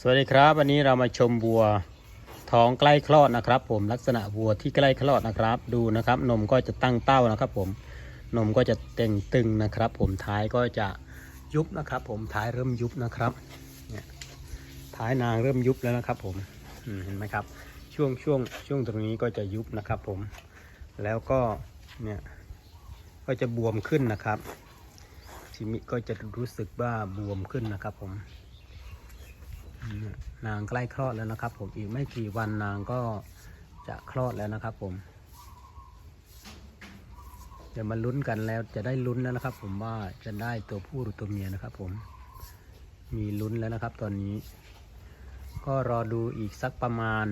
สวัสดีครับวันนี้เรามาชมวัวท้องใกล้คลอดนะครับ ผมลักษณะวัวที่ใกล้คลอดนะครับ ดูนะครับนมก็จะตั้งเต้านะครับ ผมนมก็จะเต่งตึงนะครับ ผมท้ายก็จะยุบนะครับ ผมท้ายเริ่มยุบนะครับเนี่ยท้ายนางเริ่มยุบแล้วนะครับ ผมอืมเห็นไหมครับ ช่วงช่วงช่วงตรงนี้ก็จะยุบนะครับ ผมแล้วก็เนี่ยก็จะบวมขึ้นนะครับชิมิก็จะรู้สึกว่าบวมขึ้นนะครับ ผม นางใกล้คลอดแล้วนะครับ ผมอีกไม่กี่วันนางก็จะคลอดแล้วนะครับ ผมเดี๋ยวมาลุ้นกันแล้วจะได้ลุ้นแล้วนะครับ ผมว่าจะได้ตัวผู้หรือตัวเมียนะครับ ผมมีลุ้นแล้วนะครับ ตอนนี้ ก็รอดูอีกสักประมาณ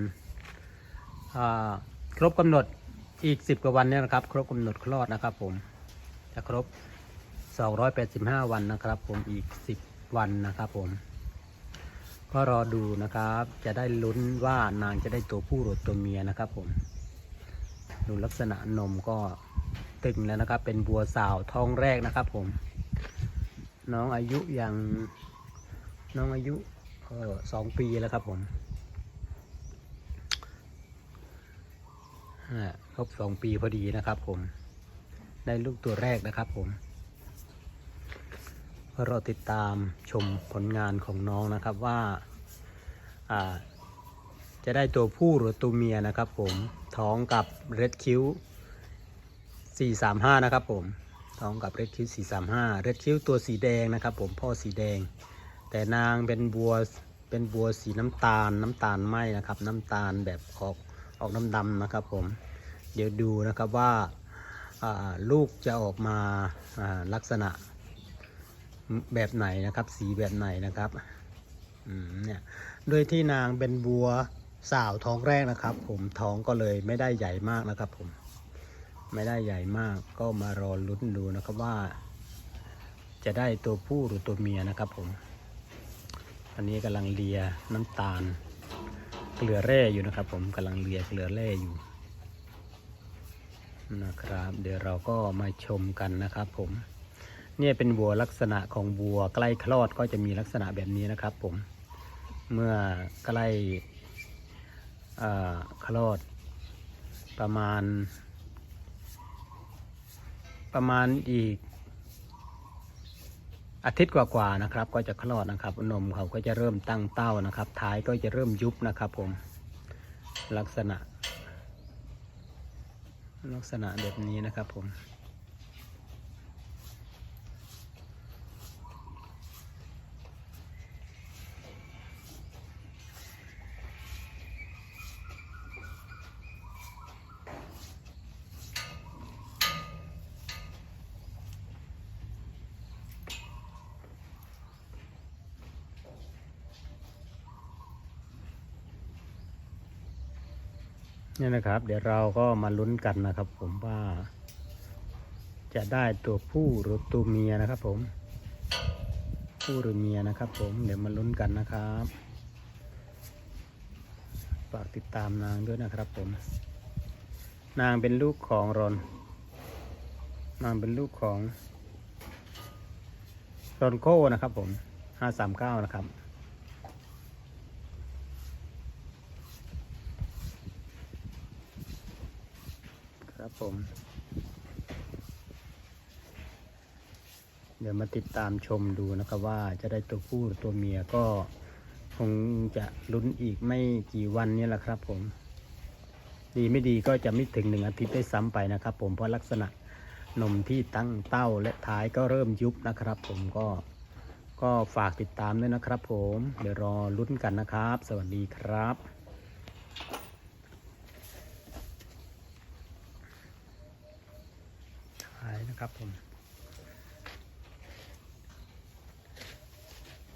าครบกำหนดอีก 10 กว่าวันเนี่ยนะครับ ครบกำหนดคลอดนะครับ ผมจะครบ 285 วันนะครับ ผมอีก 10 วันนะครับ ผม ก็รอดูนะครับ จะได้ลุ้นว่านางจะได้ตัวผู้หรือตัวเมียนะครับผม ดูลักษณะนมก็ตึงแล้วนะครับ เป็นบัวสาวท้องแรกนะครับผม น้องอายุยังน้องอายุสองปีแล้วครับผมครบสองปีพอดีนะครับผม ได้ลูกตัวแรกนะครับผม ราติดตามชมผลงานของน้องนะครับว่าาจะได้ตัวผู้หรือตัวเมียนะครับผมท้องกับเรดคิ้ว435 นะครับผมท้องกับเรดคิ้ว435 เรดคิ้วตัวสีแดงนะครับผมพ่อสีแดง แต่นางเป็นบัวเป็นบัวสีน้ำตาลน้ำตาลไหมนะครับน้ำตาลแบบออกออกน้ำดำนะครับผมเดี๋ยวดูนะครับว่าาลูกจะออกมาาลักษณะ แบบไหนนะครับ สีแบบไหนนะครับอืมเนี่ยโดยที่นางเป็นบัวสาวท้องแรกนะครับ ผมท้องก็เลยไม่ได้ใหญ่มากนะครับ ผมไม่ได้ใหญ่มากก็มารอลุ้นดูนะครับว่า จะได้ตัวผู้หรือตัวเมียนะครับ ผม อันนี้กำลังเลียน้ำตาลเกลือแร่อยู่นะครับ ผมกำลังเลียเกลือแร่อยู่นะครับ เดี๋ยวเราก็มาชมกันนะครับ ผม เนี่ยเป็นวัวลักษณะของวัวใกล้คลอดก็จะมีลักษณะแบบนี้นะครับ ผม เมื่อใกล้คลอด ประมาณ ประมาณอีก อาทิตย์กว่าๆนะครับ ก็จะคลอดนะครับ นมเขาก็จะเริ่มตั้งเต้านะครับ ท้ายก็จะเริ่มยุบนะครับ ผม ลักษณะ ลักษณะแบบนี้นะครับผม นี่นะครับ เดี๋ยวเราก็มาลุ้นกันนะครับ ผมว่า จะได้ตัวผู้หรือตัวเมียนะครับ ผม ผู้หรือเมียนะครับ ผมเดี๋ยวมาลุ้นกันนะครับฝากติดตามนางด้วยนะครับ ผม นางเป็นลูกของรอน นางเป็นลูกของรอนโก้นะครับ ผมห้าสามเก้านะครับ ครับผม เดี๋ยวมาติดตามชมดูนะครับว่าจะได้ตัวผู้ตัวเมียก็คงจะลุ้นอีกไม่กี่วันนี้แหละครับผม ดีไม่ดีก็จะไม่ถึงหนึ่งอาทิตย์ได้ซ้ำไปนะครับ ผมเพราะลักษณะนมที่ตั้งเต้าและท้ายก็เริ่มยุบนะครับ ผมก็ก็ฝากติดตามด้วยนะครับ ผม เดี๋ยวรอลุ้นกันนะครับ สวัสดีครับ ท้าย นะครับผม